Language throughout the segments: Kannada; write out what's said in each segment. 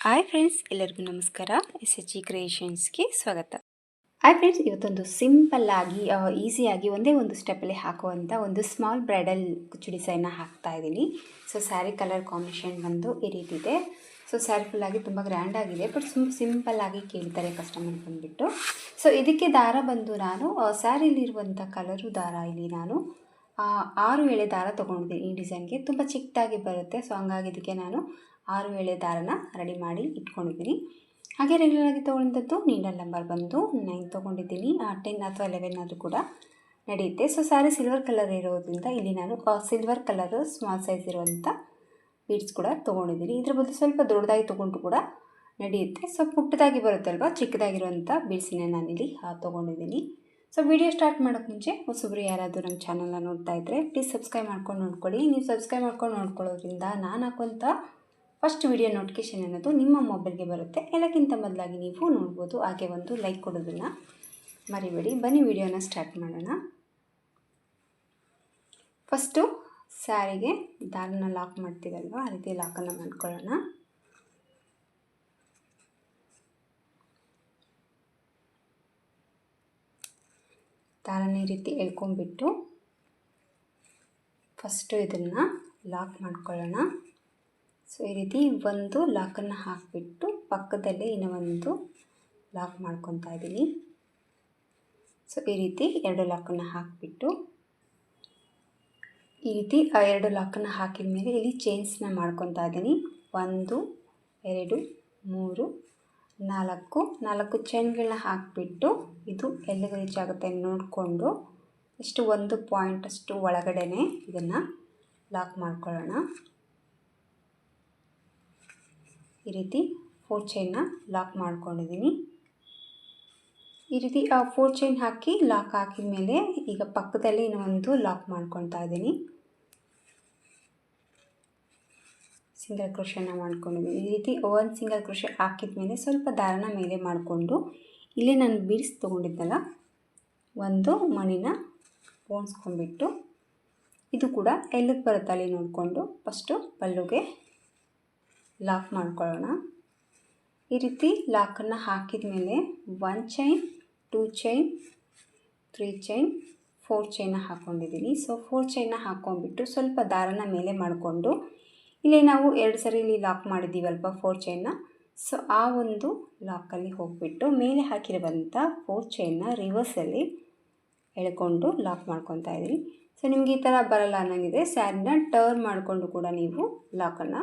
ಹಾಯ್ ಫ್ರೆಂಡ್ಸ್ ಎಲ್ಲರಿಗೂ ನಮಸ್ಕಾರ. ಎಸ್ ಎಚ್ ಜಿ ಕ್ರಿಯೇಷನ್ಸ್ಗೆ ಸ್ವಾಗತ. ಹಾಯ್ ಫ್ರೆಂಡ್ಸ್ ಇವತ್ತೊಂದು ಸಿಂಪಲ್ಲಾಗಿ ಈಸಿಯಾಗಿ ಒಂದೇ ಒಂದು ಸ್ಟೆಪ್ಪಲ್ಲಿ ಹಾಕುವಂಥ ಒಂದು ಸ್ಮಾಲ್ ಬ್ರೈಡಲ್ ಕುಚ್ಚು ಡಿಸೈನ್ನ ಹಾಕ್ತಾ ಇದ್ದೀನಿ. ಸೊ ಸ್ಯಾರಿ ಕಲರ್ ಕಾಂಬಿನೇಷನ್ ಬಂದು ಈ ರೀತಿ ಇದೆ ಸೊ ಸ್ಯಾರಿ ಫುಲ್ಲಾಗಿ ತುಂಬ ಗ್ರ್ಯಾಂಡಾಗಿದೆ ಬಟ್ ಸುಮ್ ಸಿಂಪಲ್ಲಾಗಿ ಕೇಳ್ತಾರೆ ಕಸ್ಟಮರ್ ಬಂದುಬಿಟ್ಟು. ಸೊ ಇದಕ್ಕೆ ದಾರ ಬಂದು ನಾನು ಸ್ಯಾರಿಲಿರುವಂಥ ಕಲರು ದಾರ ಇಲ್ಲಿ ನಾನು ಆರು ಎಳೆ ದಾರ ತೊಗೊಂಡಿದ್ದೀನಿ ಈ ಡಿಸೈನ್ಗೆ ತುಂಬ ಚಿಕ್ಕದಾಗಿ ಬರುತ್ತೆ ಸೊ ಹಂಗಾಗಿ ಇದಕ್ಕೆ ನಾನು ಆರು ಎಳೆ ದಾರನ ರೆಡಿ ಮಾಡಿ ಇಟ್ಕೊಂಡಿದ್ದೀನಿ. ಹಾಗೆ ರೆಗ್ಯುಲರ್ ಆಗಿ ತೊಗೊಂಡದ್ದು ನೀಡಲ್ ನಂಬರ್ ಬಂದು ನೈನ್ ತೊಗೊಂಡಿದ್ದೀನಿ. ಟೆನ್ ಅಥವಾ ಲೆವೆನ್ ಆದರೂ ಕೂಡ ನಡೆಯುತ್ತೆ. ಸೊ ಸ್ಯಾರಿ ಸಿಲ್ವರ್ ಕಲರ್ ಇರೋದ್ರಿಂದ ಇಲ್ಲಿ ನಾನು ಸಿಲ್ವರ್ ಕಲರ್ ಸ್ಮಾಲ್ ಸೈಜ್ ಇರುವಂಥ ಬೀಡ್ಸ್ ಕೂಡ ತೊಗೊಂಡಿದ್ದೀನಿ. ಇದ್ರ ಬದಲು ಸ್ವಲ್ಪ ದೊಡ್ಡದಾಗಿ ತೊಗೊಂಡು ಕೂಡ ನಡೆಯುತ್ತೆ. ಸೊ ಪುಟ್ಟದಾಗಿ ಬರುತ್ತಲ್ವ ಚಿಕ್ಕದಾಗಿರುವಂಥ ಬೀಡ್ಸಿನ ನಾನಿಲ್ಲಿ ತೊಗೊಂಡಿದ್ದೀನಿ. ಸೊ ವಿಡಿಯೋ ಸ್ಟಾರ್ಟ್ ಮಾಡೋಕ್ಕೆ ಮುಂಚೆ ಹೊಸಬ್ರು ಯಾರಾದರೂ ನಮ್ಮ ಚಾನಲ್ನ ನೋಡ್ತಾ ಇದ್ದರೆ ಪ್ಲೀಸ್ ಸಬ್ಸ್ಕ್ರೈಬ್ ಮಾಡ್ಕೊಂಡು ನೋಡ್ಕೊಳ್ಳಿ. ನೀವು ಸಬ್ಸ್ಕ್ರೈಬ್ ಮಾಡ್ಕೊಂಡು ನೋಡ್ಕೊಳ್ಳೋದ್ರಿಂದ ನಾನು ಹಾಕುವಂಥ ಫಸ್ಟ್ ವಿಡಿಯೋ ನೋಟಿಫಿಕೇಷನ್ ಅನ್ನೋದು ನಿಮ್ಮ ಮೊಬೈಲ್ಗೆ ಬರುತ್ತೆ. ಎಲ್ಲಕ್ಕಿಂತ ಮೊದಲಾಗಿ ನೀವು ನೋಡ್ಬೋದು. ಹಾಗೆ ಒಂದು ಲೈಕ್ ಕೊಡೋದನ್ನು ಮರಿಬೇಡಿ. ಬನ್ನಿ ವಿಡಿಯೋನ ಸ್ಟಾರ್ಟ್ ಮಾಡೋಣ. ಫಸ್ಟು ಸ್ಯಾರಿಗೆ ದಾರನ ಲಾಕ್ ಮಾಡ್ತೀವಲ್ವ? ಆ ರೀತಿ ಲಾಕನ್ನು ಮಾಡ್ಕೊಳ್ಳೋಣ. ದಾರನ ಈ ರೀತಿ ಎಳ್ಕೊಂಬಿಟ್ಟು ಫಸ್ಟು ಇದನ್ನು ಲಾಕ್ ಮಾಡ್ಕೊಳ್ಳೋಣ. ಸೊ ಈ ರೀತಿ ಒಂದು ಲಾಕನ್ನು ಹಾಕಿಬಿಟ್ಟು ಪಕ್ಕದಲ್ಲೇ ಇನ್ನೂ ಒಂದು ಲಾಕ್ ಮಾಡ್ಕೊತಾ ಇದ್ದೀನಿ. ಸೊ ಈ ರೀತಿ ಎರಡು ಲಾಕನ್ನು ಹಾಕಿಬಿಟ್ಟು, ಈ ರೀತಿ ಆ ಎರಡು ಲಾಕನ್ನು ಹಾಕಿದ ಮೇಲೆ ಇಲ್ಲಿ ಚೈನ್ಸ್ನ ಮಾಡ್ಕೊತಾ ಇದ್ದೀನಿ. ಒಂದು, ಎರಡು, ಮೂರು, ನಾಲ್ಕು ನಾಲ್ಕು ಚೈನ್ಗಳನ್ನ ಹಾಕಿಬಿಟ್ಟು ಇದು ಎಲ್ಲಿಗೆ ರೀಚ್ ಆಗುತ್ತೆ ನೋಡಿಕೊಂಡು ಇಷ್ಟು ಒಂದು ಪಾಯಿಂಟ್ ಅಷ್ಟು ಒಳಗಡೆನೆ ಇದನ್ನು ಲಾಕ್ ಮಾಡ್ಕೊಳ್ಳೋಣ. ಈ ರೀತಿ ಫೋರ್ ಚೈನ್ನ ಲಾಕ್ ಮಾಡ್ಕೊಂಡಿದ್ದೀನಿ. ಈ ರೀತಿ, ಆ ಫೋರ್ ಚೈನ್ ಹಾಕಿ ಲಾಕ್ ಹಾಕಿದ ಮೇಲೆ ಈಗ ಪಕ್ಕದಲ್ಲಿ ಇನ್ನೊಂದು ಲಾಕ್ ಮಾಡ್ಕೊತಾ ಇದ್ದೀನಿ. ಸಿಂಗಲ್ ಕ್ರೋಶನ ಮಾಡ್ಕೊಂಡಿದ್ದೀನಿ. ಈ ರೀತಿ ಒಂದು ಸಿಂಗಲ್ ಕ್ರೋಶ ಹಾಕಿದ ಮೇಲೆ ಸ್ವಲ್ಪ ದಾರನ ಮೇಲೆ ಮಾಡಿಕೊಂಡು ಇಲ್ಲಿ ನಾನು ಬೀಡ್ಸ್ ತೊಗೊಂಡಿದ್ದಲ್ಲ, ಒಂದು ಮಣಿನ ಪೋಣಿಸ್ಕೊಂಡ್ಬಿಟ್ಟು ಇದು ಕೂಡ ಎಲ್ಲಿಗೆ ಬರುತ್ತಲ್ಲಿ ನೋಡಿಕೊಂಡು ಫಸ್ಟು ಪಲ್ಲುಗೆ ಲಾಕ್ ಮಾಡ್ಕೊಳ್ಳೋಣ. ಈ ರೀತಿ ಲಾಕನ್ನು ಹಾಕಿದ ಮೇಲೆ one chain, two chain, three chain, four ಚೈನ ಹಾಕ್ಕೊಂಡಿದ್ದೀನಿ ಸೊ, ಫೋರ್ ಚೈನ ಹಾಕ್ಕೊಂಡ್ಬಿಟ್ಟು ಸ್ವಲ್ಪ ದಾರನ ಮೇಲೆ ಮಾಡಿಕೊಂಡು ಇಲ್ಲಿ ನಾವು ಎರಡು ಸರಿ ಇಲ್ಲಿ ಲಾಕ್ ಮಾಡಿದ್ದೀವಲ್ಪ ಫೋರ್ ಚೈನ್ನ ಸೊ, ಆ ಒಂದು ಲಾಕಲ್ಲಿ ಹೋಗಿಬಿಟ್ಟು ಮೇಲೆ ಹಾಕಿರುವಂಥ ಫೋರ್ ಚೈನ್ನ ರಿವರ್ಸಲ್ಲಿ ಎಳ್ಕೊಂಡು ಲಾಕ್ ಮಾಡ್ಕೊತಾ ಇದ್ದೀನಿ. ಸೊ, ನಿಮ್ಗೆ ಈ ಥರ ಬರಲ್ಲ ಅನ್ನಂಗಿದ್ರೆ ಸ್ಯಾರಿನ ಟರ್ನ್ ಮಾಡಿಕೊಂಡು ಕೂಡ ನೀವು ಲಾಕನ್ನು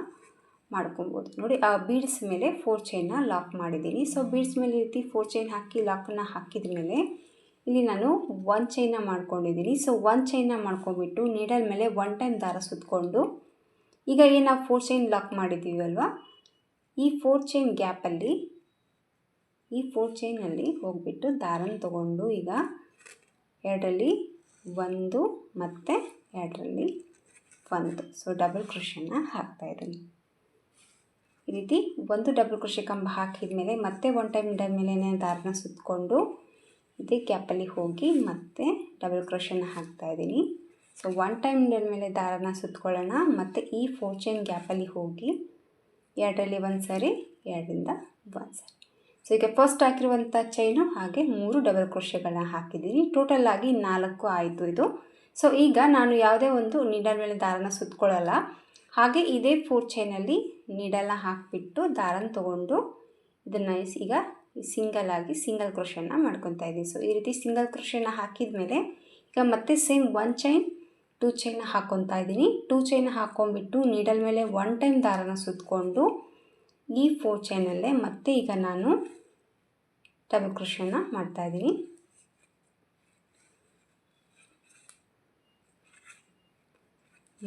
ಮಾಡ್ಕೊಬೋದು. ನೋಡಿ, ಆ ಬೀಡ್ಸ್ ಮೇಲೆ ಫೋರ್ ಚೈನ್ನ ಲಾಕ್ ಮಾಡಿದ್ದೀನಿ. ಸೊ ಬೀಡ್ಸ್ ಮೇಲೆ ರೀತಿ ಫೋರ್ ಚೈನ್ ಹಾಕಿ ಲಾಕನ್ನು ಹಾಕಿದ ಮೇಲೆ ಇಲ್ಲಿ ನಾನು ಒನ್ ಚೈನ ಮಾಡ್ಕೊಂಡಿದ್ದೀನಿ. ಸೊ ಒನ್ ಚೈನ ಮಾಡ್ಕೊಂಡ್ಬಿಟ್ಟು ನೀಡಲ್ ಮೇಲೆ ಒನ್ ಟೈಮ್ ದಾರ ಸುತ್ತಕೊಂಡು ಈಗ ಏನು ನಾವು ಫೋರ್ ಚೈನ್ ಲಾಕ್ ಮಾಡಿದ್ದೀವಿ ಅಲ್ವಾ? ಈ ಫೋರ್ ಚೈನ್ ಗ್ಯಾಪಲ್ಲಿ ಈ ಫೋರ್ ಚೈನಲ್ಲಿ ಹೋಗಿಬಿಟ್ಟು ದಾರನ ತಗೊಂಡು ಈಗ ಎರಡರಲ್ಲಿ ಒಂದು ಮತ್ತು ಎರಡರಲ್ಲಿ ಒಂದು. ಸೊ ಡಬಲ್ ಕೃಷಿಯನ್ನು ಹಾಕ್ತಾಯಿದ್ದೀನಿ ಈ ರೀತಿ ಒಂದು ಡಬಲ್ ಕೃಷಿ ಕಂಬ ಹಾಕಿದ ಮೇಲೆ ಮತ್ತೆ ಒನ್ ಟೈಮ್ ಡೈ ಮೇಲೆ ದಾರನ ಸುತ್ತಕೊಂಡು ಇದೇ ಕ್ಯಾಪಲ್ಲಿ ಹೋಗಿ ಮತ್ತೆ ಡಬಲ್ ಕ್ರೋಶನ ಹಾಕ್ತಾ ಇದ್ದೀನಿ. ಸೊ ಒನ್ ಟೈಮ್ ಮೇಲೆ ದಾರನ ಸುತ್ತಕೊಳ್ಳೋಣ ಮತ್ತು ಈ ಫೋರ್ ಚೈನ್ ಗ್ಯಾಪಲ್ಲಿ ಹೋಗಿ ಎರಡರಲ್ಲಿ ಒಂದು ಸಾರಿ, ಎರಡರಿಂದ ಒಂದು ಸರಿ. ಸೊ ಈಗ ಫಸ್ಟ್ ಹಾಕಿರುವಂಥ ಚೈನು ಹಾಗೆ ಮೂರು ಡಬಲ್ ಕ್ರೋಶೆಗಳನ್ನ ಹಾಕಿದ್ದೀನಿ. ಟೋಟಲ್ ಆಗಿ ನಾಲ್ಕು ಆಯಿತು ಇದು. ಸೊ ಈಗ ನಾನು ಯಾವುದೇ ಒಂದು ನೀಡಲ್ ಮೇಲೆ ದಾರನ ಸುತ್ಕೊಳ್ಳಲ್ಲ. ಹಾಗೆ ಇದೇ ಫೋರ್ ಚೈನಲ್ಲಿ ನೀಡೆಲ್ಲ ಹಾಕಿಬಿಟ್ಟು ದಾರನ ತೊಗೊಂಡು ಇದನ್ನು ಈಗ ಸಿಂಗಲ್ ಆಗಿ ಸಿಂಗಲ್ ಕ್ರೋಶನ ಮಾಡ್ಕೊತಾ ಇದ್ದೀನಿ. ಸೊ ಈ ರೀತಿ ಸಿಂಗಲ್ ಕ್ರೋಶನ ಹಾಕಿದ ಮೇಲೆ ಈಗ ಮತ್ತೆ same one chain two chain ಹಾಕ್ಕೊತಾ ಇದ್ದೀನಿ. ಟೂ ಚೈನ್ ಹಾಕ್ಕೊಂಬಿಟ್ಟು ನೀಡಲ್ ಮೇಲೆ ಒನ್ ಟೈಮ್ ದಾರನ ಸುತ್ತಕೊಂಡು ಈ ಫೋರ್ ಚೈನಲ್ಲೇ ಮತ್ತೆ ಈಗ ನಾನು ಡಬಲ್ ಮಾಡ್ತಾ ಮಾಡ್ತಾಯಿದ್ದೀನಿ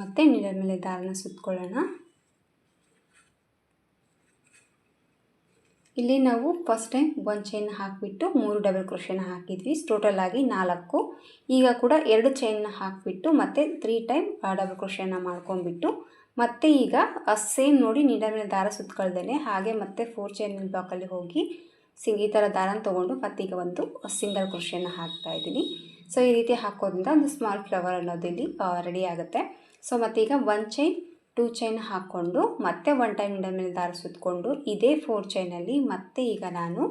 ಮತ್ತೆ ನೀಡಲ್ ಮೇಲೆ ದಾರನ ಸುತ್ತಕೊಳ್ಳೋಣ ಇಲ್ಲಿ ನಾವು ಫಸ್ಟ್ ಟೈಮ್ ಒಂದು ಚೈನ್ ಹಾಕಿಬಿಟ್ಟು ಮೂರು ಡಬಲ್ ಕ್ರೋಶನ ಹಾಕಿದ್ವಿ. ಟೋಟಲ್ ಆಗಿ ನಾಲ್ಕು. ಈಗ ಕೂಡ ಎರಡು ಚೈನ್ನ ಹಾಕಿಬಿಟ್ಟು ಮತ್ತೆ ತ್ರೀ ಟೈಮ್ ಡಬಲ್ ಕ್ರೋಶನ ಮಾಡ್ಕೊಂಡ್ಬಿಟ್ಟು ಮತ್ತೆ ಈಗ ಸೇಮ್ ನೋಡಿ ನೀಡಲ್ ಮೇಲೆ ದಾರ ಸುತ್ತಕೊಳ್ದೇನೆ ಹಾಗೆ ಮತ್ತೆ ಫೋರ್ ಚೈನ್ ಬ್ಲಾಕಲ್ಲಿ ಹೋಗಿ ಸಿಂಗ್ ಈ ಥರ ದಾರನ ತೊಗೊಂಡು ಮತ್ತೀಗ ಒಂದು ಸಿಂಗಲ್ ಕ್ರೋಶನ ಹಾಕ್ತಾ ಇದ್ದೀನಿ. ಸೊ ಈ ರೀತಿ ಹಾಕೋದ್ರಿಂದ ಒಂದು ಸ್ಮಾಲ್ ಫ್ಲವರ್ ಅನ್ನೋದು ಇಲ್ಲಿ ರೆಡಿ ಆಗುತ್ತೆ. ಸೊ ಮತ್ತೀಗ ಒನ್ ಚೈನ್ ಟೂ ಚೈನ್ ಹಾಕ್ಕೊಂಡು ಮತ್ತೆ ಒನ್ ಟೈಮ್ ನೀಡಲ್ ಮೇಲೆ ದಾರ ಸುತ್ತಕೊಂಡು ಇದೇ ಫೋರ್ ಚೈನಲ್ಲಿ ಮತ್ತೆ ಈಗ ನಾನು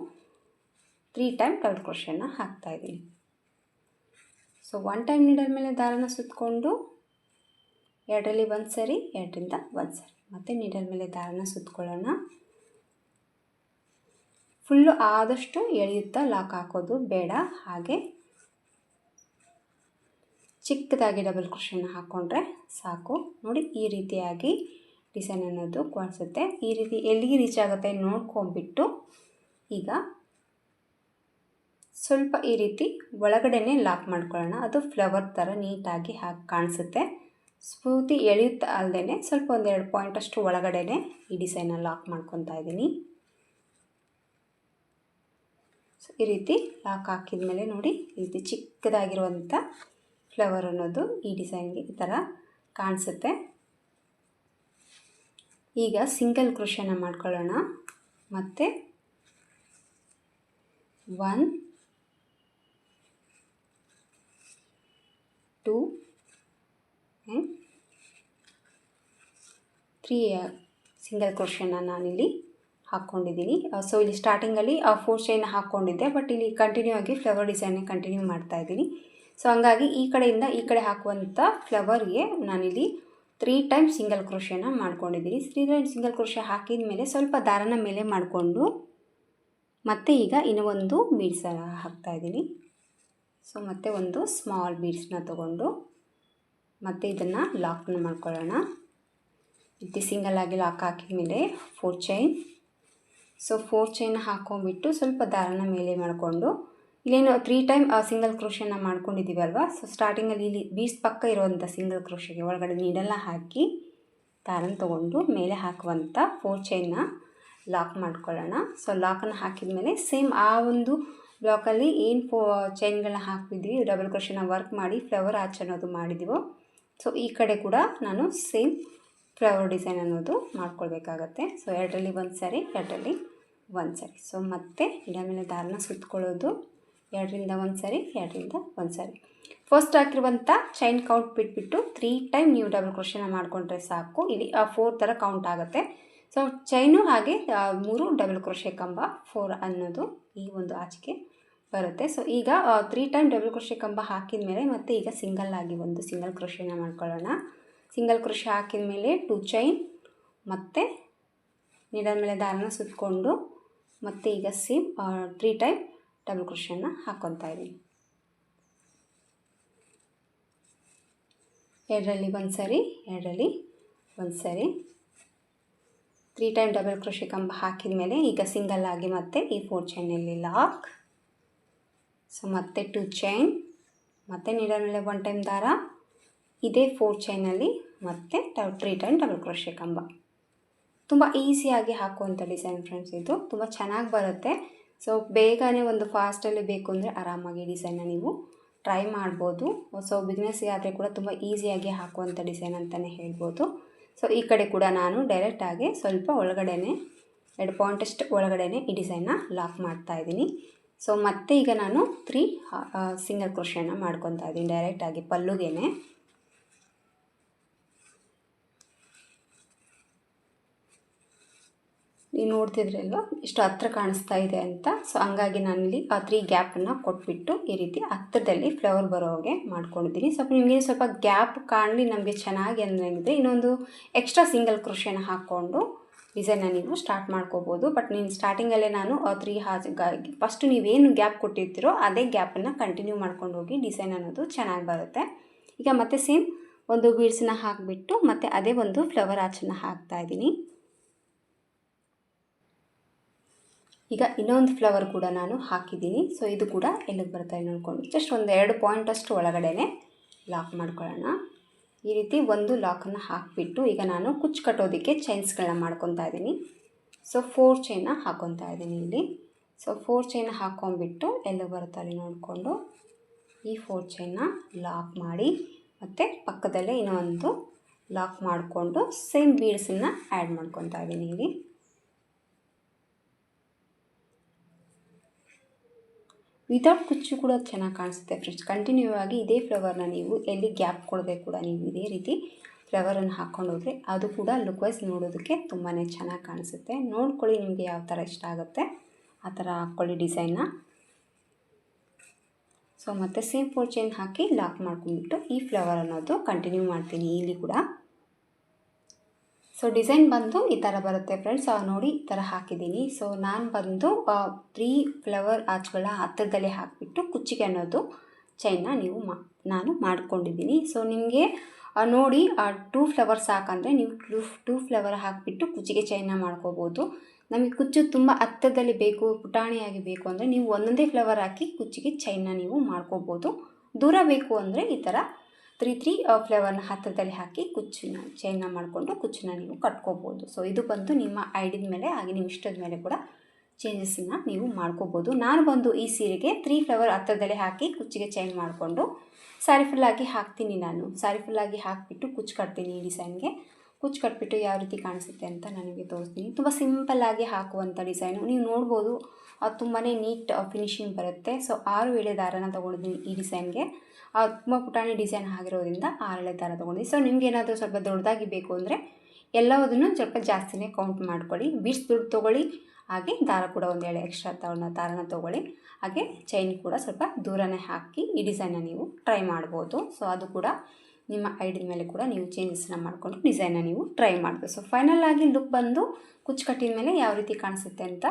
ತ್ರೀ ಟೈಮ್ ಡಬಲ್ ಹಾಕ್ತಾ ಇದ್ದೀನಿ. ಸೊ ಒನ್ ಟೈಮ್ ನೀಡಲ್ ಮೇಲೆ ದಾರನ ಸುತ್ತಕೊಂಡು ಎರಡರಲ್ಲಿ ಒಂದು ಸರಿ, ಎರಡರಿಂದ ಒಂದು ಸರಿ. ಮತ್ತು ನೀಡಲ್ ಮೇಲೆ ದಾರನ ಸುತ್ತಕೊಳ್ಳೋಣ ಫುಲ್ಲು ಆದಷ್ಟು ಎಳೆಯುತ್ತಾ ಲಾಕ್ ಹಾಕೋದು ಬೇಡ. ಹಾಗೆ ಚಿಕ್ಕದಾಗಿ ಡಬಲ್ ಕ್ರೋಷನ ಹಾಕ್ಕೊಂಡ್ರೆ ಸಾಕು. ನೋಡಿ, ಈ ರೀತಿಯಾಗಿ ಡಿಸೈನ್ ಅನ್ನೋದು ಕಾಣಿಸುತ್ತೆ. ಈ ರೀತಿ ಎಲ್ಲಿಗೆ ರೀಚ್ ಆಗುತ್ತೆ ನೋಡ್ಕೊಂಬಿಟ್ಟು ಈಗ ಸ್ವಲ್ಪ ಈ ರೀತಿ ಒಳಗಡೆನೆ ಲಾಕ್ ಮಾಡ್ಕೊಳ್ಳೋಣ. ಅದು ಫ್ಲವರ್ ಥರ ನೀಟಾಗಿ ಹಾಕಿ ಕಾಣಿಸುತ್ತೆ. ಸ್ಫೂರ್ತಿ ಎಳೆಯುತ್ತಾ ಅಲ್ಲದೆ ಸ್ವಲ್ಪ ಒಂದೆರಡು ಪಾಯಿಂಟ್ ಅಷ್ಟು ಒಳಗಡೆನೆ ಈ ಡಿಸೈನ ಲಾಕ್ ಮಾಡ್ಕೊತಾ ಇದ್ದೀನಿ. ಈ ರೀತಿ ಲಾಕ್ ಹಾಕಿದ ಮೇಲೆ ನೋಡಿ, ಈ ರೀತಿ ಚಿಕ್ಕದಾಗಿರುವಂಥ ಫ್ಲವರ್ ಅನ್ನೋದು ಈ ಡಿಸೈನ್ಗೆ ಈ ಥರ ಕಾಣಿಸುತ್ತೆ. ಈಗ ಸಿಂಗಲ್ ಕೃಷಿಯನ್ನು ಮಾಡ್ಕೊಳ್ಳೋಣ. ಮತ್ತು ಒನ್, ಟೂ ತ್ರೀ ಸಿಂಗಲ್ ಕ್ರೋಶನ ನಾನಿಲ್ಲಿ ಹಾಕ್ಕೊಂಡಿದ್ದೀನಿ. ಸೊ ಇಲ್ಲಿ ಸ್ಟಾರ್ಟಿಂಗಲ್ಲಿ ಆ ಫೋರ್ ಚೈನ್ ಹಾಕ್ಕೊಂಡಿದ್ದೆ ಬಟ್ ಇಲ್ಲಿ ಕಂಟಿನ್ಯೂ ಆಗಿ ಫ್ಲವರ್ ಡಿಸೈನ್ ಕಂಟಿನ್ಯೂ ಮಾಡ್ತಾ ಇದ್ದೀನಿ. ಸೊ ಹಂಗಾಗಿ ಈ ಕಡೆಯಿಂದ ಈ ಕಡೆ ಹಾಕುವಂಥ ಫ್ಲವರ್ಗೆ ನಾನಿಲ್ಲಿ ತ್ರೀ ಟೈಮ್ ಸಿಂಗಲ್ ಕ್ರೋಷನ ಮಾಡ್ಕೊಂಡಿದ್ದೀನಿ. ತ್ರೀ ಟೈಮ್ ಸಿಂಗಲ್ ಕ್ರೋಷ ಹಾಕಿದ ಮೇಲೆ ಸ್ವಲ್ಪ ದಾರನ ಮೇಲೆ ಮಾಡಿಕೊಂಡು ಮತ್ತೆ ಈಗ ಇನ್ನೂ ಒಂದು ಬೀಡ್ಸ್ ಹಾಕ್ತಾಯಿದ್ದೀನಿ ಸೊ ಮತ್ತೆ ಒಂದು ಸ್ಮಾಲ್ ಬೀಡ್ಸ್ನ ತೊಗೊಂಡು ಮತ್ತೆ ಇದನ್ನು ಲಾಕ್ನ ಮಾಡ್ಕೊಳ್ಳೋಣ. ಇದು ಸಿಂಗಲ್ ಆಗಿ ಲಾಕ್ ಹಾಕಿದ ಮೇಲೆ four chain so four chain ಹಾಕೊಂಡ್ಬಿಟ್ಟು ಸ್ವಲ್ಪ ದಾರನ ಮೇಲೆ ಮಾಡಿಕೊಂಡು ಇಲ್ಲೇನು ತ್ರೀ ಟೈಮ್ ಸಿಂಗಲ್ ಕ್ರೋಶನ ಅಲ್ವಾ ಸೊ ಸ್ಟಾರ್ಟಿಂಗಲ್ಲಿ ಇಲ್ಲಿ ಬೀಸ್ ಪಕ್ಕ ಇರುವಂಥ ಸಿಂಗಲ್ ಕ್ರೋಶಗೆ ಒಳಗಡೆ ನೀಡೆಲ್ಲ ಹಾಕಿ ದಾರನ ತೊಗೊಂಡು ಮೇಲೆ ಹಾಕುವಂಥ ಫೋರ್ ಚೈನ್ನ ಲಾಕ್ ಮಾಡ್ಕೊಳ್ಳೋಣ. ಸೊ ಲಾಕನ್ನು ಹಾಕಿದ ಮೇಲೆ ಸೇಮ್ ಆ ಒಂದು ಬ್ಲಾಕಲ್ಲಿ ಏನು ಫೋ ಚೈನ್ಗಳನ್ನ ಹಾಕಿದ್ವಿ ಡಬಲ್ ಕ್ರೋಶನ ವರ್ಕ್ ಮಾಡಿ ಫ್ಲವರ್ ಆಚೆ ಅನ್ನೋದು ಮಾಡಿದ್ದೀವೋ ಸೊ ಈ ಕಡೆ ಕೂಡ ನಾನು ಸೇಮ್ ಫ್ಲವರ್ ಡಿಸೈನ್ ಅನ್ನೋದು ಮಾಡ್ಕೊಳ್ಬೇಕಾಗತ್ತೆ. ಸೊ ಎರಡರಲ್ಲಿ ಒಂದು ಸಾರಿ, ಎರಡರಲ್ಲಿ ಒಂದು ಸಾರಿ. ಸೊ ಮತ್ತೆ ಗಿಡ ಮೇಲೆ ದಾರನ ಸುತ್ತಕೊಳ್ಳೋದು ಎರಡರಿಂದ ಒಂದು ಸಾರಿ, ಎರಡರಿಂದ ಒಂದು ಸಾರಿ. ಫಸ್ಟ್ ಹಾಕಿರುವಂಥ ಚೈನ್ ಕೌಂಟ್ ಬಿಟ್ಬಿಟ್ಟು ತ್ರೀ ಟೈಮ್ ನೀವು ಡಬಲ್ ಕ್ರೋಶನ ಮಾಡಿಕೊಂಡ್ರೆ ಸಾಕು. ಇಲ್ಲಿ ಫೋರ್ ಥರ ಕೌಂಟ್ ಆಗುತ್ತೆ. ಸೊ ಚೈನು ಹಾಗೆ ಮೂರು ಡಬಲ್ ಕ್ರೋಶೆ ಕಂಬ ಫೋರ್ ಅನ್ನೋದು ಈ ಒಂದು ಆಚೆಗೆ ಬರುತ್ತೆ. ಸೊ ಈಗ ತ್ರೀ ಟೈಮ್ ಡಬಲ್ ಕ್ರೋಶೆ ಕಂಬ ಹಾಕಿದ ಮೇಲೆ ಮತ್ತೆ ಈಗ ಸಿಂಗಲ್ ಆಗಿ ಒಂದು ಸಿಂಗಲ್ ಕ್ರೋಶೆನ ಮಾಡ್ಕೊಳ್ಳೋಣ. ಸಿಂಗಲ್ ಕ್ರೋಶೆ ಹಾಕಿದ ಮೇಲೆ ಟು ಚೈನ್ ಮತ್ತು ನೀಡಾದ ಮೇಲೆ ದಾರನ ಸುತ್ತಕೊಂಡು ಮತ್ತು ಈಗ ಸೇಮ್ ತ್ರೀ ಟೈಮ್ ಡಬಲ್ ಕ್ರೋಶನ್ನ ಹಾಕ್ಕೊತಾ ಇದ್ದೀನಿ. ಎರಡರಲ್ಲಿ ಒಂದು ಸರಿ, ಎರಡರಲ್ಲಿ ಒಂದು ಸರಿ. ತ್ರೀ ಟೈಮ್ ಡಬಲ್ ಕ್ರೋಶೆ ಕಂಬ ಹಾಕಿದ ಮೇಲೆ ಈಗ ಸಿಂಗಲ್ ಆಗಿ ಮತ್ತೆ ಈ ಫೋರ್ ಚೈನಲ್ಲಿ ಲಾಕ್ ಸೊ ಮತ್ತೆ ಟು ಚೈನ್ ಮತ್ತೆ ನೀಡಲ್ ಮೇಲೆ ಒನ್ ಟೈಮ್ ದಾರ. ಇದೇ ಫೋರ್ ಚೈನಲ್ಲಿ ಮತ್ತೆ ತ್ರೀ ಟೈಮ್ ಡಬಲ್ ಕ್ರೋಶೆ ಕಂಬ. ತುಂಬ ಈಸಿಯಾಗಿ ಹಾಕುವಂಥ ಡಿಸೈನ್ ಫ್ರೆಂಡ್ಸ್ ಇದು. ತುಂಬ ಚೆನ್ನಾಗಿ ಬರುತ್ತೆ. ಸೊ ಬೇಗನೆ ಒಂದು ಫಾಸ್ಟಲ್ಲಿ ಬೇಕು ಅಂದರೆ ಆರಾಮಾಗಿ ಡಿಸೈನ್ನ ನೀವು ಟ್ರೈ ಮಾಡ್ಬೋದು. ಸೊ ಬಿಸ್ನೆಸ್ಗೆ ಆದರೆ ಕೂಡ ತುಂಬ ಈಸಿಯಾಗಿ ಹಾಕುವಂಥ ಡಿಸೈನ್ ಅಂತಲೇ ಹೇಳ್ಬೋದು. ಸೊ ಈ ಕಡೆ ಕೂಡ ನಾನು ಡೈರೆಕ್ಟಾಗಿ ಸ್ವಲ್ಪ ಒಳಗಡೆನೆ, ಎರಡು ಪಾಯಿಂಟಷ್ಟು ಒಳಗಡೆನೆ ಈ ಡಿಸೈನ್ನ ಲಾಕ್ ಮಾಡ್ತಾ ಇದ್ದೀನಿ. ಸೊ ಮತ್ತೆ ಈಗ ನಾನು ತ್ರೀ ಸಿಂಗಲ್ ಕ್ರೋಶನ ಮಾಡ್ಕೊತಾ ಇದ್ದೀನಿ. ಡೈರೆಕ್ಟಾಗಿ ಪಲ್ಲುಗೇನೆ. ನೀವು ನೋಡ್ತಿದ್ರಲ್ವ ಇಷ್ಟು ಹತ್ರ ಕಾಣಿಸ್ತಾ ಇದೆ ಅಂತ. ಸೊ ಹಂಗಾಗಿ ನಾನಿಲ್ಲಿ ಆ ತ್ರೀ ಗ್ಯಾಪನ್ನು ಕೊಟ್ಬಿಟ್ಟು ಈ ರೀತಿ ಹತ್ತಿರದಲ್ಲಿ ಫ್ಲವರ್ ಬರೋ ಹಾಗೆ ಮಾಡ್ಕೊಂಡಿದ್ದೀನಿ. ಸ್ವಲ್ಪ ನಿಮಗೆ ಸ್ವಲ್ಪ ಗ್ಯಾಪ್ ಕಾಣಲಿ, ನಮಗೆ ಚೆನ್ನಾಗಿ ಅಂದರೆ ಇನ್ನೊಂದು ಎಕ್ಸ್ಟ್ರಾ ಸಿಂಗಲ್ ಕೃಷಿಯನ್ನು ಹಾಕ್ಕೊಂಡು ಡಿಸೈನ್ನ ನೀವು ಸ್ಟಾರ್ಟ್ ಮಾಡ್ಕೋಬೋದು. ಬಟ್ ನೀನು ಸ್ಟಾರ್ಟಿಂಗಲ್ಲೇ ನಾನು ತ್ರೀ ಹಾಜ್ ಫಸ್ಟ್ ನೀವೇನು ಗ್ಯಾಪ್ ಕೊಟ್ಟಿರ್ತೀರೋ ಅದೇ ಗ್ಯಾಪನ್ನು ಕಂಟಿನ್ಯೂ ಮಾಡ್ಕೊಂಡು ಹೋಗಿ ಡಿಸೈನ್ ಅನ್ನೋದು ಚೆನ್ನಾಗಿ ಬರುತ್ತೆ. ಈಗ ಮತ್ತೆ ಸೇಮ್ ಒಂದು ಬೀಡ್ಸನ್ನ ಹಾಕಿಬಿಟ್ಟು ಮತ್ತು ಅದೇ ಒಂದು ಫ್ಲವರ್ ಆಚನ್ನು ಹಾಕ್ತಾ ಇದ್ದೀನಿ. ಈಗ ಇನ್ನೊಂದು ಫ್ಲವರ್ ಕೂಡ ನಾನು ಹಾಕಿದ್ದೀನಿ. ಸೊ ಇದು ಕೂಡ ಎಲ್ಲಿಗೆ ಬರ್ತಾ ನೋಡಿಕೊಂಡು. ಜಸ್ಟ್ ಒಂದು ಎರಡು ಪಾಯಿಂಟಷ್ಟು ಒಳಗಡೆ ಲಾಕ್ ಮಾಡ್ಕೊಳ್ಳೋಣ. ಈ ರೀತಿ ಒಂದು ಲಾಕನ್ನು ಹಾಕಿಬಿಟ್ಟು ಈಗ ನಾನು ಕುಚ್ಚು ಕಟ್ಟೋದಕ್ಕೆ ಚೈನ್ಸ್ಗಳನ್ನ ಮಾಡ್ಕೊತಾ ಇದ್ದೀನಿ. ಸೊ ಫೋರ್ ಚೈನ ಹಾಕ್ಕೊತಾ ಇದ್ದೀನಿ ಇಲ್ಲಿ. ಸೊ ಫೋರ್ ಚೈನ ಹಾಕೊಂಡ್ಬಿಟ್ಟು ಎಲ್ಲ ಬರ್ತಾರೆ ನೋಡಿಕೊಂಡು ಈ ಫೋರ್ ಚೈನ ಲಾಕ್ ಮಾಡಿ ಮತ್ತು ಪಕ್ಕದಲ್ಲೇ ಇನ್ನೊಂದು ಲಾಕ್ ಮಾಡಿಕೊಂಡು ಸೇಮ್ ಬೀಡ್ಸನ್ನು ಆ್ಯಡ್ ಮಾಡ್ಕೊತಾ ಇದ್ದೀನಿ ಇಲ್ಲಿ. ವಿತೌಟ್ ಕುಚ್ಚು ಕೂಡ ಚೆನ್ನಾಗಿ ಕಾಣಿಸುತ್ತೆ ಫ್ರೆಂಡ್ಸ್. ಕಂಟಿನ್ಯೂ ಆಗಿ ಇದೇ ಫ್ಲವರ್ನ ನೀವು ಎಲ್ಲಿ ಗ್ಯಾಪ್ ಕೊಡಬೇಕು ಕೂಡ ನೀವು ಇದೇ ರೀತಿ ಫ್ಲವರನ್ನು ಹಾಕ್ಕೊಂಡು ಹೋದರೆ ಅದು ಕೂಡ ಲುಕ್ ವೈಸ್ ನೋಡೋದಕ್ಕೆ ತುಂಬಾ ಚೆನ್ನಾಗಿ ಕಾಣಿಸುತ್ತೆ. ನೋಡ್ಕೊಳ್ಳಿ ನಿಮಗೆ ಯಾವ ಥರ ಇಷ್ಟ ಆಗುತ್ತೆ. ಆ ಥರ ಹಾಕ್ಕೊಳ್ಳಿ ಡಿಸೈನ್ನ ಸೊ ಮತ್ತು ಸೇಮ್ ಫೋರ್ ಚೈನ್ ಹಾಕಿ ಲಾಕ್ ಮಾಡ್ಕೊಂಡ್ಬಿಟ್ಟು ಈ ಫ್ಲವರ್ ಅನ್ನೋದು ಕಂಟಿನ್ಯೂ ಮಾಡ್ತೀನಿ ಇಲ್ಲಿ ಕೂಡ. ಸೊ ಡಿಸೈನ್ ಬಂದು ಈ ಥರ ಬರುತ್ತೆ ಫ್ರೆಂಡ್ಸ್ ನೋಡಿ ಈ ಥರ ಹಾಕಿದ್ದೀನಿ. ಸೊ ನಾನು ಬಂದು ತ್ರೀ ಫ್ಲವರ್ ಆಚ್ಗಳ ಹತ್ತಿರದಲ್ಲೇ ಹಾಕಿಬಿಟ್ಟು ಕುಚ್ಚಿಗೆ ಅನ್ನೋದು ಚೈನ್ನ ನೀವು ಮಾ, ನಾನು ಮಾಡ್ಕೊಂಡಿದ್ದೀನಿ. ಸೊ ನಿಮಗೆ ನೋಡಿ ಟೂ ಫ್ಲವರ್ ಸಾಕಂದರೆ ನೀವು ಟೂ ಟೂ ಫ್ಲವರ್ ಹಾಕಿಬಿಟ್ಟು ಕುಚ್ಚಿಗೆ ಚೈನ್ನ ಮಾಡ್ಕೋಬೋದು. ನಮಗೆ ಕುಚ್ಚು ತುಂಬ ಹತ್ತಿರದಲ್ಲಿ ಬೇಕು ಪುಟಾಣಿಯಾಗಿ ಬೇಕು ಅಂದರೆ ನೀವು ಒಂದೊಂದೇ ಫ್ಲವರ್ ಹಾಕಿ ಕುಚ್ಚಿಗೆ ಚೈನ್ನ ನೀವು ಮಾಡ್ಕೋಬೋದು. ದೂರ ಬೇಕು ಅಂದರೆ ಈ ಥರ ತ್ರೀ ತ್ರೀ ಫ್ಲೇವರ್ನ ಹತ್ತಿರದಲ್ಲಿ ಹಾಕಿ ಕುಚ್ಚಿನ ಚೈನ್ನ ಮಾಡಿಕೊಂಡು ಕುಚ್ಚನ್ನ ನೀವು ಕಟ್ಕೋಬೋದು. ಸೊ ಇದು ಬಂದು ನಿಮ್ಮ ಐಡಿದ ಮೇಲೆ ಹಾಗೆ ನಿಮ್ಮ ಇಷ್ಟದ ಮೇಲೆ ಕೂಡ ಚೇಂಜಸ್ಸನ್ನು ನೀವು ಮಾಡ್ಕೋಬೋದು. ನಾನು ಬಂದು ಈ ಸೀರೆಗೆ ತ್ರೀ ಫ್ಲವರ್ ಹತ್ತಿರದಲ್ಲಿ ಹಾಕಿ ಕುಚ್ಚಿಗೆ ಚೈನ್ ಮಾಡಿಕೊಂಡು ಸ್ಯಾರಿ ಫುಲ್ಲಾಗಿ ಹಾಕ್ತೀನಿ ನಾನು. ಸ್ಯಾರಿ ಫುಲ್ಲಾಗಿ ಹಾಕಿಬಿಟ್ಟು ಕುಚ್ಚು ಕಟ್ತೀನಿ ಈ ಡಿಸೈನ್ಗೆ ಕುಚ್ಚು ಕಟ್ಬಿಟ್ಟು ಯಾವ ರೀತಿ ಕಾಣಿಸುತ್ತೆ ಅಂತ ನನಗೆ ತೋರಿಸ್ತೀನಿ. ತುಂಬ ಸಿಂಪಲ್ಲಾಗಿ ಹಾಕುವಂಥ ಡಿಸೈನು ನೀವು ನೋಡ್ಬೋದು ಅದು ತುಂಬಾ ನೀಟ್ ಫಿನಿಶಿಂಗ್ ಬರುತ್ತೆ. ಸೊ ಆರು ಎಳೆ ದಾರನ ತೊಗೊಂಡಿದ್ದೀನಿ ಈ ಡಿಸೈನ್ಗೆ. ತುಂಬ ಪುಟಾಣಿ ಡಿಸೈನ್ ಆಗಿರೋದ್ರಿಂದ ಆರು ಎಳೆ ದಾರ ತೊಗೊಂಡಿದ್ದೀನಿ ಸೊ ನಿಮ್ಗೆ ಏನಾದರೂ ಸ್ವಲ್ಪ ದೊಡ್ಡದಾಗಿ ಬೇಕು ಅಂದರೆ ಎಲ್ಲವುದನ್ನು ಸ್ವಲ್ಪ ಜಾಸ್ತಿನೇ ಕೌಂಟ್ ಮಾಡ್ಕೊಳ್ಳಿ. ಬಿಡ್ಸ್ ದುಡ್ಡು ತೊಗೊಳ್ಳಿ, ಹಾಗೆ ದಾರ ಕೂಡ ಒಂದು ಎಳೆ ಎಕ್ಸ್ಟ್ರಾ ತಗೊಂಡ ದಾರನ ತೊಗೊಳ್ಳಿ. ಹಾಗೆ ಚೈನ್ ಕೂಡ ಸ್ವಲ್ಪ ದೂರನೇ ಹಾಕಿ ಈ ಡಿಸೈನನ್ನು ನೀವು ಟ್ರೈ ಮಾಡ್ಬೋದು. ಸೊ ಅದು ಕೂಡ ನಿಮ್ಮ ಐಡಿ ಮೇಲೆ ಕೂಡ ನೀವು ಚೇಂಜಸ್ನ ಮಾಡಿಕೊಂಡು ಡಿಸೈನ್ನ ನೀವು ಟ್ರೈ ಮಾಡ್ಬೋದು. ಸೊ ಫೈನಲ್ ಆಗಿ ಲುಕ್ ಬಂದು ಕುಚ್ಚು ಕಟ್ಟಿದ ಮೇಲೆ ಯಾವ ರೀತಿ ಕಾಣಿಸುತ್ತೆ ಅಂತ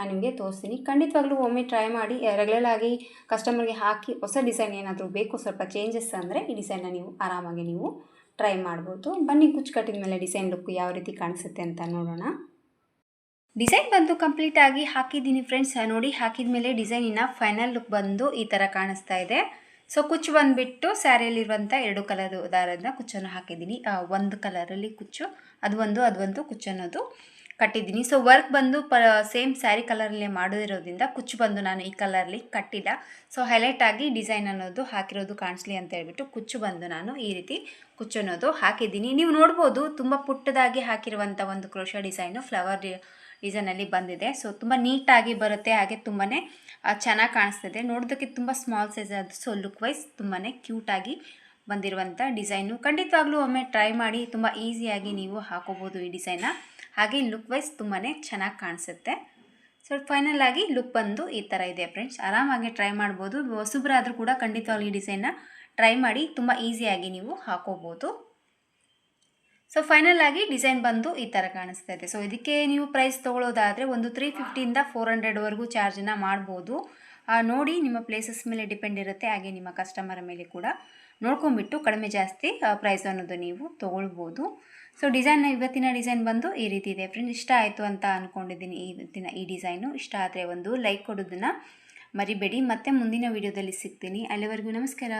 ನಾನು ನಿಮಗೆ ತೋರಿಸ್ತೀನಿ. ಖಂಡಿತವಾಗ್ಲೂ ಒಮ್ಮೆ ಟ್ರೈ ಮಾಡಿ ರೆಗ್ಯುಲರ್ ಆಗಿ ಕಸ್ಟಮರ್ಗೆ ಹಾಕಿ ಹೊಸ ಡಿಸೈನ್ ಏನಾದರೂ ಬೇಕು, ಸ್ವಲ್ಪ ಚೇಂಜಸ್ ಅಂದರೆ ಈ ಡಿಸೈನ್ನ ನೀವು ಆರಾಮಾಗಿ ನೀವು ಟ್ರೈ ಮಾಡ್ಬೋದು. ಬನ್ನಿ ಕುಚ್ಚು ಕಟ್ಟಿದ ಮೇಲೆ ಡಿಸೈನ್ ಲುಕ್ ಯಾವ ರೀತಿ ಕಾಣಿಸುತ್ತೆ ಅಂತ ನೋಡೋಣ. ಡಿಸೈನ್ ಬಂದು ಕಂಪ್ಲೀಟ್ ಆಗಿ ಹಾಕಿದ್ದೀನಿ ಫ್ರೆಂಡ್ಸ್ ನೋಡಿ, ಹಾಕಿದ ಮೇಲೆ ಡಿಸೈನಿನ ಫೈನಲ್ ಲುಕ್ ಬಂದು ಈ ಥರ ಕಾಣಿಸ್ತಾ ಇದೆ. ಸೊ ಕುಚ್ಚು ಬಂದುಬಿಟ್ಟು ಸ್ಯಾರಿಯಲ್ಲಿರುವಂಥ ಎರಡು ಕಲರ್ ದಾರದ ಕುಚ್ಚನ್ನು ಹಾಕಿದ್ದೀನಿ. ಒಂದು ಕಲರಲ್ಲಿ ಕುಚ್ಚು, ಅದು ಒಂದು ಅದು ಒಂದು ಕುಚ್ಚು ಅನ್ನೋದು ಕಟ್ಟಿದ್ದೀನಿ. ಸೊ ವರ್ಕ್ ಬಂದು ಪ ಸೇಮ್ ಸ್ಯಾರಿ ಕಲರಲ್ಲೇ ಮಾಡೋದಿರೋದ್ರಿಂದ ಕುಚ್ಚು ಬಂದು ನಾನು ಈ ಕಲರಲ್ಲಿ ಕಟ್ಟಿಲ್ಲ. ಸೊ ಹೈಲೈಟ್ ಆಗಿ ಡಿಸೈನ್ ಅನ್ನೋದು ಹಾಕಿರೋದು ಕಾಣಿಸ್ಲಿ ಅಂತ ಹೇಳ್ಬಿಟ್ಟು ಕುಚ್ಚು ಬಂದು ನಾನು ಈ ರೀತಿ ಕುಚ್ಚು ಅನ್ನೋದು ಹಾಕಿದ್ದೀನಿ. ನೀವು ನೋಡ್ಬೋದು ತುಂಬ ಪುಟ್ಟದಾಗಿ ಹಾಕಿರುವಂಥ ಒಂದು ಕ್ರೋಶ ಡಿಸೈನು ಫ್ಲವರ್ ಡಿಸೈನಲ್ಲಿ ಬಂದಿದೆ. ಸೊ ತುಂಬ ನೀಟಾಗಿ ಬರುತ್ತೆ. ಹಾಗೆ ತುಂಬಾ ಚೆನ್ನಾಗಿ ಕಾಣಿಸ್ತಿದೆ. ನೋಡೋದಕ್ಕೆ ತುಂಬ ಸ್ಮಾಲ್ ಸೈಜ್ ಅದು ಸೊ ಲುಕ್ ವೈಸ್ ತುಂಬಾ ಕ್ಯೂಟಾಗಿ ಬಂದಿರುವಂಥ ಡಿಸೈನು. ಖಂಡಿತವಾಗ್ಲೂ ಒಮ್ಮೆ ಟ್ರೈ ಮಾಡಿ ತುಂಬ ಈಸಿಯಾಗಿ ನೀವು ಹಾಕೋಬೋದು ಈ ಡಿಸೈನ್ನ ಹಾಗೆ ಲುಕ್ ವೈಸ್ ತುಂಬಾ ಚೆನ್ನಾಗಿ ಕಾಣಿಸುತ್ತೆ. ಸೊ ಫೈನಲ್ ಆಗಿ ಲುಕ್ ಬಂದು ಈ ಥರ ಇದೆ ಫ್ರೆಂಡ್ಸ್ ಆರಾಮಾಗಿ ಟ್ರೈ ಮಾಡ್ಬೋದು. ಹೊಸಬ್ರಾದರೂ ಕೂಡ ಖಂಡಿತವಾಗ್ಲೂ ಈ ಡಿಸೈನ್ನ ಟ್ರೈ ಮಾಡಿ ತುಂಬ ಈಸಿಯಾಗಿ ನೀವು ಹಾಕೋಬೋದು. ಸೊ ಫೈನಲ್ ಆಗಿ ಡಿಸೈನ್ ಬಂದು ಈ ಥರ ಕಾಣಿಸ್ತಾ ಇದೆ ಸೊ ಇದಕ್ಕೆ ನೀವು ಪ್ರೈಸ್ ತೊಗೊಳ್ಳೋದಾದರೆ ಒಂದು ತ್ರೀ ಫಿಫ್ಟಿಯಿಂದ ಫೋರ್ ಹಂಡ್ರೆಡ್ವರೆಗೂ ಚಾರ್ಜನ್ನು ಮಾಡ್ಬೋದು. ನೋಡಿ ನಿಮ್ಮ ಪ್ಲೇಸಸ್ ಮೇಲೆ ಡಿಪೆಂಡ್ ಇರುತ್ತೆ. ಹಾಗೆ ನಿಮ್ಮ ಕಸ್ಟಮರ್ ಮೇಲೆ ಕೂಡ. ನೋಡ್ಕೊಂಬಿಟ್ಟು ಕಡಿಮೆ ಜಾಸ್ತಿ ಪ್ರೈಸ್ ಅನ್ನೋದು ನೀವು ತೊಗೊಳ್ಬೋದು. ಸೊ ಡಿಸೈನ್ ಇವತ್ತಿನ ಡಿಸೈನ್ ಬಂದು ಈ ರೀತಿ ಇದೆ. ಫ್ರೆಂಡ್ ಇಷ್ಟ ಆಯಿತು ಅಂತ ಅಂದ್ಕೊಂಡಿದ್ದೀನಿ ದಿನ, ಈ ಡಿಸೈನು ಇಷ್ಟ ಆದರೆ ಒಂದು ಲೈಕ್ ಕೊಡೋದನ್ನು ಮರಿಬೇಡಿ. ಮತ್ತೆ ಮುಂದಿನ ವೀಡಿಯೋದಲ್ಲಿ ಸಿಗ್ತೀನಿ. ಅಲ್ಲಿವರೆಗೂ ನಮಸ್ಕಾರ.